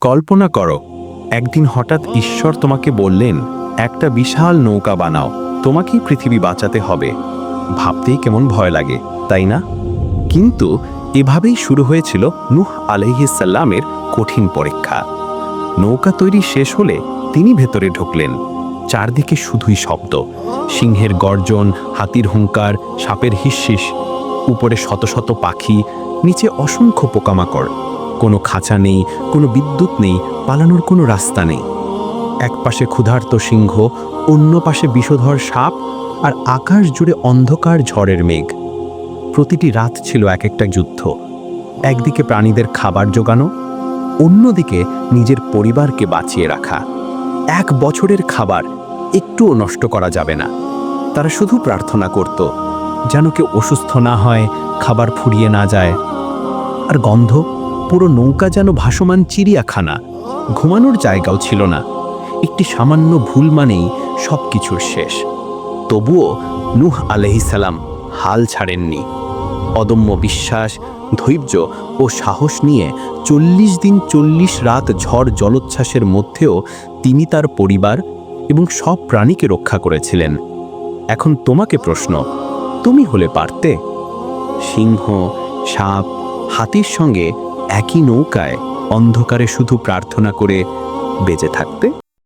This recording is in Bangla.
কল্পনা করো, একদিন হঠাৎ ঈশ্বর তোমাকে বললেন, একটা বিশাল নৌকা বানাও, তোমাকেই পৃথিবী বাঁচাতে হবে। ভাবতেই কেমন ভয় লাগে, তাই না? কিন্তু এভাবেই শুরু হয়েছিল নূহ আলহিসাল্লামের কঠিন পরীক্ষা। নৌকা তৈরি শেষ হলে তিনি ভেতরে ঢুকলেন। চারদিকে শুধুই শব্দ, সিংহের গর্জন, হাতির হুঙ্কার, সাপের হিসিস উপরে শত শত পাখি, নিচে অসংখ্য পোকামাকড়। কোনো খাঁচা নেই, কোনো বিদ্যুৎ নেই, পালানোর কোনো রাস্তা নেই। এক পাশে ক্ষুধার্ত সিংহ, অন্য পাশে বিষধর সাপ আর আকাশ জুড়ে অন্ধকার ঝড়ের মেঘ। প্রতিটি রাত ছিল এক একটা যুদ্ধ। একদিকে প্রাণীদের খাবার জোগানো, অন্যদিকে নিজের পরিবারকে বাঁচিয়ে রাখা। এক বছরের খাবার একটুও নষ্ট করা যাবে না। তারা শুধু প্রার্থনা করত, যেন কেউ অসুস্থ না হয়, খাবার ফুরিয়ে না যায়। আর গন্ধ? পুরো নৌকা যেন ভাসমান চিড়িয়াখানা। ঘুমানোর জায়গাও ছিল না। একটি সামান্য ভুল মানেই সব কিছুর শেষ। তবুও নূহ আলহিসাল্লাম হাল ছাড়েননি। অদম্য বিশ্বাস, ধৈর্য ও সাহস নিয়ে চল্লিশ দিন চল্লিশ রাত ঝড় জলোচ্ছ্বাসের মধ্যেও তিনি তার পরিবার এবং সব প্রাণীকে রক্ষা করেছিলেন। এখন তোমাকে প্রশ্ন, তুমি হলে পারতে? সিংহ, সাপ, হাতির সঙ্গে একই নৌকায় অন্ধকারে শুধু প্রার্থনা করে বেঁচে থাকতে?